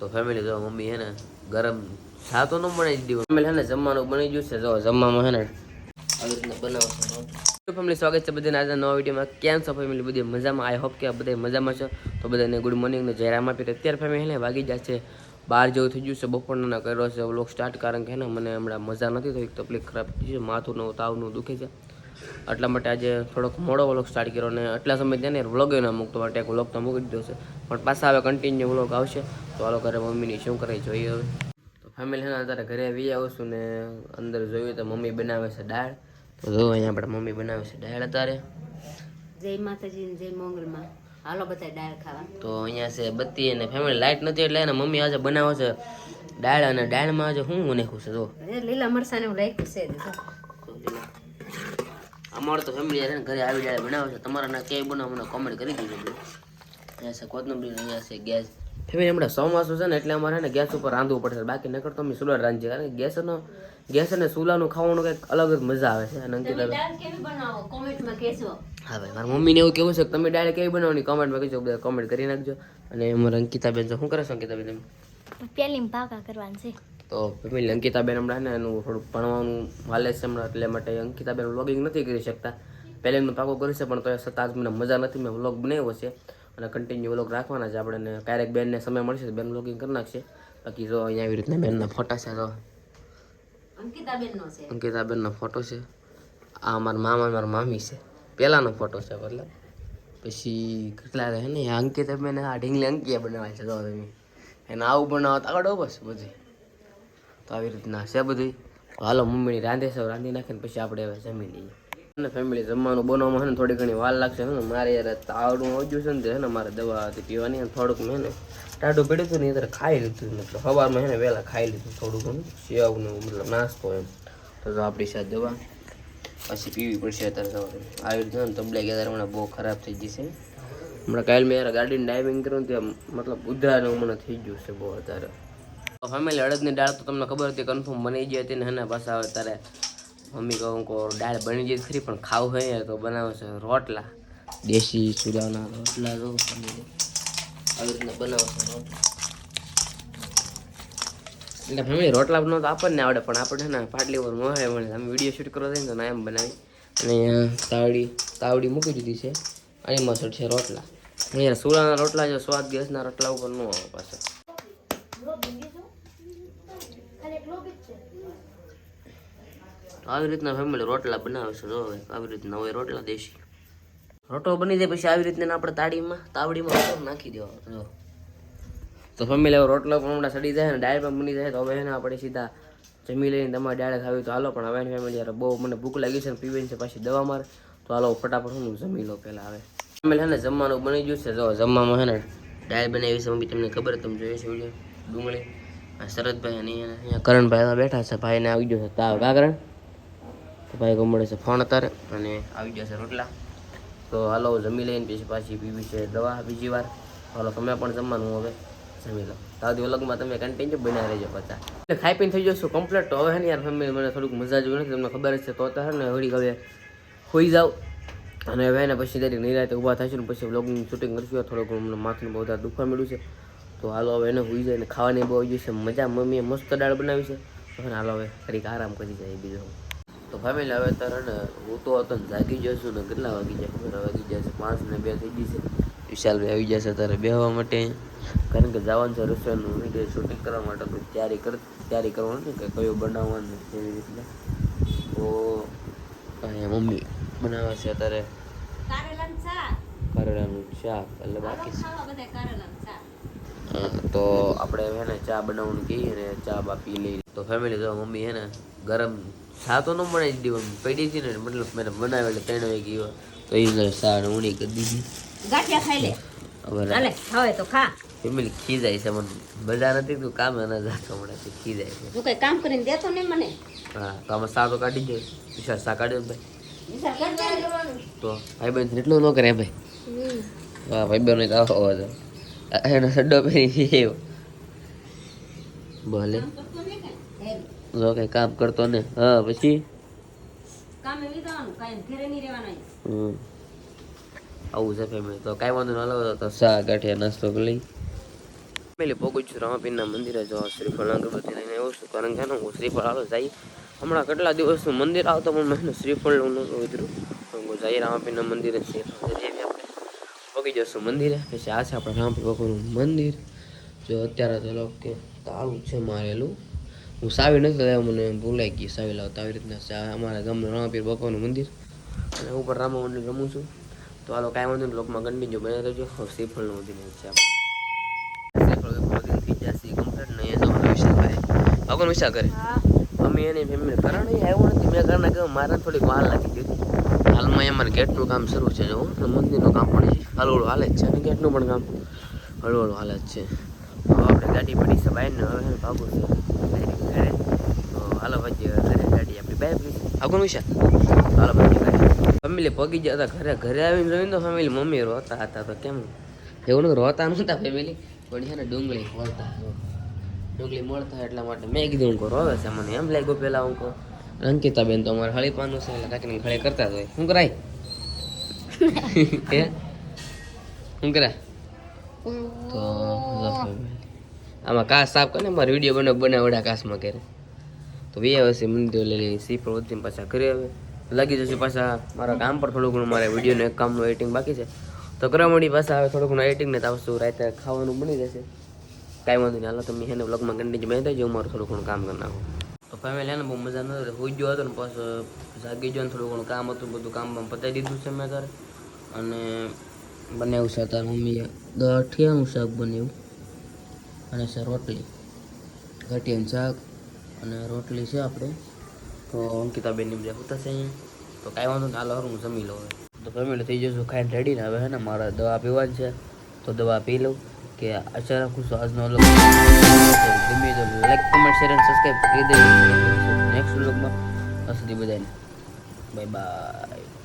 તો ફેમિલી જો મમ્મી હે ને ગરમ સા તો ન બનાવી દીધું ફેમિલી હે ને જમવાનું બની ગયું છે, જો જમવામાં હે ને રીતના બનાવશે ફેમિલી સ્વાગત છે બધાને આજના નવા વિડીયોમાં. કેમ છો ફેમિલી બધી મજામાં? આઈ હોપ કે બધા મજામાં છો. તો બધાને ગુડ મોર્નિંગ ને જયરામ આપી. તો અત્યારે ફેમિલી ને વાગી જાય છે બહાર જેવું થઈ ગયું છે. બપોરના કર્યો છે વ્લોગ સ્ટાર્ટ કારણ કે ને મને હમણાં મજા નથી થઈ, તકલીફ ખરાબ થઈ છે, માથું નું તાવનું દુખે છે. એટલા માટે આજે થોડોક મોડો વ્લોગ સ્ટાર્ટ કર્યો અને એટલા સમય ત્યાં ને વ્લોગ ના મૂકતો માટે એક વ્લોગ તો મૂકી દીધો છે. પણ પાછા હવે કન્ટિન્યુ વ્લોગ આવશે. તો હાલો ઘરે મમ્મીની શું કરે જોઈએ હવે. તો ફેમિલી અત્યારે ઘરે આવી આવશું ને અંદર જોયું તો મમ્મી બનાવે છે દાળ. તો જો અહીંયા આપણે મમ્મી બનાવે છે દાળ અત્યારે. જય માતાજી જય હાલો બધા દાળ ખાવા. તો અહીંયા છે બત્તી અને ફેમિલી લાઈટ નથી એટલે એને મમ્મી આજે બનાવે છે દાળ અને દાળમાં આજે હું નાખ્યું છે જો. લીલા મરસાને હું લાગ્યું છે. અમારે તો ફેમિલી છે ને ઘરે આવી જાય બનાવે છે. તમારા ના ક્યાંય બનાવો મને કોમેન્ટ કરી દીધું અહીંયા છે કોથમરી અહીંયા છે ગેસ. ફેમિલી હમણાં ચોમાસું છે ને એટલે અમારે ને ગેસ ઉપર રાંધવું પડશે. બાકી નકર તો અમે ચૂલા રાંધીએ કારણ કે ગેસનો ગેસ અને ચૂલાનું ખાવાનું કંઈક અલગ જ મજા આવે છે. અને અંકિતા હા ભાઈ મારા મમ્મીને એવું કેવું છે કે તમે ડાયરેક્ટ કેવી બનાવવાની? કોમેન્ટમાં કહેજો બધા કોમેન્ટ કરી નાખજો. અને અમારા અંકિતાબેન શું કરે છે અંકિતાબેન તમે પહેલી પાકા કરવાનું છે. તો ફેમિલી અંકિતાબેન હમણાં ને એનું થોડુંક ભણવાનું હાલે છે હમણાં એટલે માટે અંકિતાબેન વ્લોગિંગ નથી કરી શકતા. પહેલેનું પાકો કરી છે પણ તો છતાં આજ મને મજા નથી મેં વ્લોગ બનાવ્યો છે. અને કન્ટિન્યુ વ્લોગ રાખવાના છે આપણે ને ક્યારેક બેનને સમય મળશે તો બેન વ્લોગિંગ કરી નાખશે. બાકી જો અહીંયા આવી રીતના બેનના ફોટા છે તો અંકિતાબેનનો ફોટો છે. આ મારા મામા મારા મામી છે. પહેલાંનો ફોટો છે મતલબ. પછી કેટલા રહે ને અંકિતાબેન આ ઢીંગલી અંકિયા બનાવે છે જો તમે. એને આવું બનાવો તો આગળ બસ બધી. તો આવી રીતના છે બધી હાલો મમ્મીની રાંધે છે રાંધી નાખીને પછી આપણે હવે જમી લઈએ. અને ફેમિલી જમવાનું બનાવવામાં છે ને થોડી ઘણી વાર લાગશે ને. મારે યાર તાવડું આવજ્યું છે ને તે ને મારે દવા હતી પીવાની અને થોડુંક મેં ને ટાઢું પડ્યું હતું ને એ ખાઈ લીધું મતલબ સવારમાં છે ને વહેલા ખાઈ લીધું થોડું ઘણું. સેવને મતલબ નાસ્તો એમ. તો આપણી સાથે દવા. પછી પીવી પડશે અત્યારે સવારે. આવી રીતે ને તબલે ગયા હમણાં બહુ ખરાબ થઈ જશે હમણાં કાલે મેં યાર ગાડીને ડ્રાઇવિંગ કર્યું ત્યાં મતલબ ઉધારનું મને થઈ ગયું છે બહુ અત્યારે. ફેમિલી અડદની દાળ તો તમને ખબર હતી કન્ફર્મ બની ગઈ હતી ને હે ને પાછા હવે તારે મમ્મી કહું કહો દાળ બની ગઈ ખરી, પણ ખાવું હોય તો બનાવે છે રોટલા. દેશી ચૂલાના રોટલા જો આવી રીતના બનાવે છે રોટલા. એટલે ફેમિલી રોટલા બનાવતો આપણને આવડે, પણ આપણે ને પાટલી ઉપર મોહે મળે. અમે વીડિયો શૂટ કરવા જઈએ ને તો ના એમ બનાવી. અને તાવડી તાવડી મૂકી દીધી છે. અને એમાં છે રોટલા. અહીંયા સુરાના રોટલા જો સ્વાદ ગેસના રોટલા ઉપર ન આવે પાછા આવી રીતના ફેમિલી રોટલા બનાવે છે, જો આવી રીતના હોય રોટલા દેશી. રોટલો બની જાય પછી આવી રીતના આપણે તાળીમાં તાવડીમાં રોટલો નાખી દેવા જો. તો ફેમિલી હવે રોટલો પણ હમણાં સડી જાય ને પણ બની જાય, તો હવે એને આપણે સીધા જમી લઈને તમારે દાળ ખાવી તો હાલો, પણ હવે ફેમિલી યાર બહુ મને ભૂખ લાગી છે ને પીવાની છે, પછી દવા મારે, તો હાલો, ફટાફટ હું જમી લો પહેલાં આવે ફેમિલી હે ને, જમવાનું બની ગયું છે, જો, જમવામાં હે ને, દાળ બનાવી છે, મમ્મી, તમને ખબર તમને જોઈએ છે વીડિયો ડુંગળી શરદભાઈ અને અહીંયા કરણભાઈ બેઠા છે, ભાઈને આવી ગયો છે, તાવ, કા તો ભાઈ ગમડે છે ફોન અત્યારે અને આવી જશે રોટલા. તો હાલો, જમી લઈને પછી પાછી પીવી છે દવા બીજી વાર. હાલો, તમે પણ જમવાનું હવે જમી લો. તાવથી અલગમાં તમે કન્ટિન્યુ બનાવી રહેજો પાછા. એટલે ખાઈ પીને થઈ જશો કમ્પ્લીટ તો હવે યાર ફેમિલી મને થોડુંક મજા જેવું નથી, તમને ખબર જ છે. તો અત્યારે ને હોળી હવે હોઈ જાવ. અને હવે ને પછી દરેક નિરાતે ઊભા થશે ને પછી બ્લોગનું શૂટિંગ કરશું. થોડોક અમને મને માથું બહુ વધારે દુખવા મળ્યું છે. તો હાલો, હવે એને હોઈ જાય ને ખાવાની બહુ આવી જશે મજા, મમ્મીએ મસ્ત દાળ બનાવી છે. હાલો, હવે તરીકે આરામ કરી જાય બીજો. ફેમિલી આવે તારણ હું તો હતો ને જાગી જશું ને કેટલા વાગી જાય ખબર? વાગી જશે પાંચ ને બે થઈ જશે વિશાલભાઈ આવી જશે તારે બેહવા માટે. કારણ કે જવાનું છે રસોઈનું. વીડિયો શૂટિંગ કરવા માટે તૈયારી કર તૈયારી કરવાનું ને કે કયું બનાવવાનું એવી રીતના. તો અહીંયા મમ્મી બનાવે છે અત્યારે. કારેલાનું શાક. કરેલાનું શાક એટલે બાકી કારેલાનું શાક. તો આપણે હે ને ચા બનાવવાનું કહીએ ને ચા બા પી લઈ તો ફેમિલી તો મમ્મી હે ને ગરમ ચા તો ન બનાવી દીધી પડી હતી ને મતલબ મેં બનાવેલી ત્રણ વાગે ગયો. તો એ ચા ને ઊણી કરી દીધી. ગાંઠિયા ખાઈ લે. હવે હવે તો ખા. ફેમિલી ખી જાય છે મને બજાર નથી તું કામ એના જાતો હમણાંથી ખી જાય છે. તું કઈ કામ કરીને દેતો ને મને? હા તો આમાં સા તો કાઢી દે. વિશાળ સા કાઢ્યો ભાઈ. તો ભાઈ બેન એટલું ન કરે ભાઈ. હા ભાઈ બેન આવો હતો એનો સડ્ડો પહેરી એવો. ભલે. જો કઈ કામ કરતો ને. હા પછી? કામે વિધાવાનું કાંઈ ઘરે નહીં રહેવાનું હમ. આવું છે ફેમિલી તો કાંઈ વાંધો ન લાવો તો સા ગાંઠિયા નાસ્તો કરી પેલી પગું છું રામાપીરના મંદિરે જો શ્રીફળ અગરબત્તી લઈને એવું છું કારણ કે હું શ્રીફળ હાલો જાય. હમણાં કેટલા દિવસનું મંદિર આવતો પણ મેં શ્રીફળનું નહોતું ઉતર્યું પણ હું જઈ રામાપીરના મંદિરે શ્રીફળ પગી જશું મંદિરે. પછી આ છે આપણા રામપી બાપુનું મંદિર. જો અત્યારે તો કે તાળું છે મારેલું. હું સાવી નથી લાવ્યો મને ભૂલાઈ ગઈ સાવી લાવતા આવી રીતના છે. અમારા ગામનું રામાપીર બાપાનું મંદિર. અને હું ઉપર રામા મંદિર રમું છું. તો આ કાંઈ વાંધો લોકમાં કન્ટિન્યુ બને રહેજો. શ્રીફળનું મંદિર છે ભગવાન વિશાલ કરે અમે એની ફેમિલી કારણ એ આવ્યો નથી મેં ઘરના ગયો મારા થોડીક વાર લાગી હતી. હાલમાં અમારે ગેટનું કામ શરૂ છે, જો. અને મંદિરનું કામ પણ છે. હળવળું હાલે જ છે અને ગેટનું પણ કામ. હળવળું હાલે જ છે. હવે આપણે ગાડી પડી છે બાઈને હવે ભાગવું છે. ઘરે. હાલો ભાઈ ગાડી આપણી બાઈ પડી આગળ વિશાલ હાલો ભાઈ ઘરે. ફેમિલી પગી ગયા હતા ઘરે. ઘરે આવીને તો ફેમિલી મમ્મી રોતા હતા, તો કેમ? એવું નથી રોતા નહોતા ફેમિલી પણ છે ને ડુંગળી ખોલતા ડુંગળી મળતા એટલા માટે મેં કીધું, હું કરો રોવે છે મને એમ લાગ્યું પેલા, હું કહું અંકિતાબેન તો અમારે હળી છે, એટલે કાકીને ખળે કરતા જ હોય. શું કરાય? હે? શું કરાય? તો, આમાં કાસ સાફ કરીને મારે વીડિયો બનાવ બનાવડા કાસમાં કરે. તો બે વર્ષે મંદિર લઈ સી વધીને પાછા કરી આવે. લાગી જશે પાછા મારા કામ પર થોડું ઘણું, મારે વિડીયોનું એક કામનું એડિટિંગ બાકી છે. તો કરવા મળી પાછા આવે થોડું ઘણું એડિટિંગ ને તો આવશું, રાતે ખાવાનું બની જશે. કાંઈ વાંધો નહીં, હાલો, તમે એને બ્લોગમાં કન્ટિન્યુ બની દેજો હું મારું થોડું ઘણું કામ કરી નાખું. ફેમિલી એને બહુ મજા નથી હોઈ ગયો હતો ને પાછો જાગી ગયો ને થોડું ઘણું કામ હતું બધું કામ બામ પતાવી દીધું છે મેં ઘરે. અને બનાવ્યું છે તાર મમ્મીએ. ગઠિયાનું શાક બનાવ્યું. અને છે રોટલી. ગઠિયાનું શાક અને રોટલી છે આપણે. તો અંકિતાબેનની બધા હોતા છે અહીંયા. તો કાંઈ વાંધો નહીં, હાલો હું જમી લઉં. તો ફેમિલી થઈ જશું, ખાઈને રેડી ને હવે હે ને, મારે દવા પીવાની છે. તો દવા પી લઉં. કે આશા રાખું છું આજનો અલગ ગમે તો લાઈક કમેન્ટ શેર અને સબસ્ક્રાઈબ કરી દેજો. નેક્સ્ટ વ્લોગમાં હસ્તી બધાને. Bye bye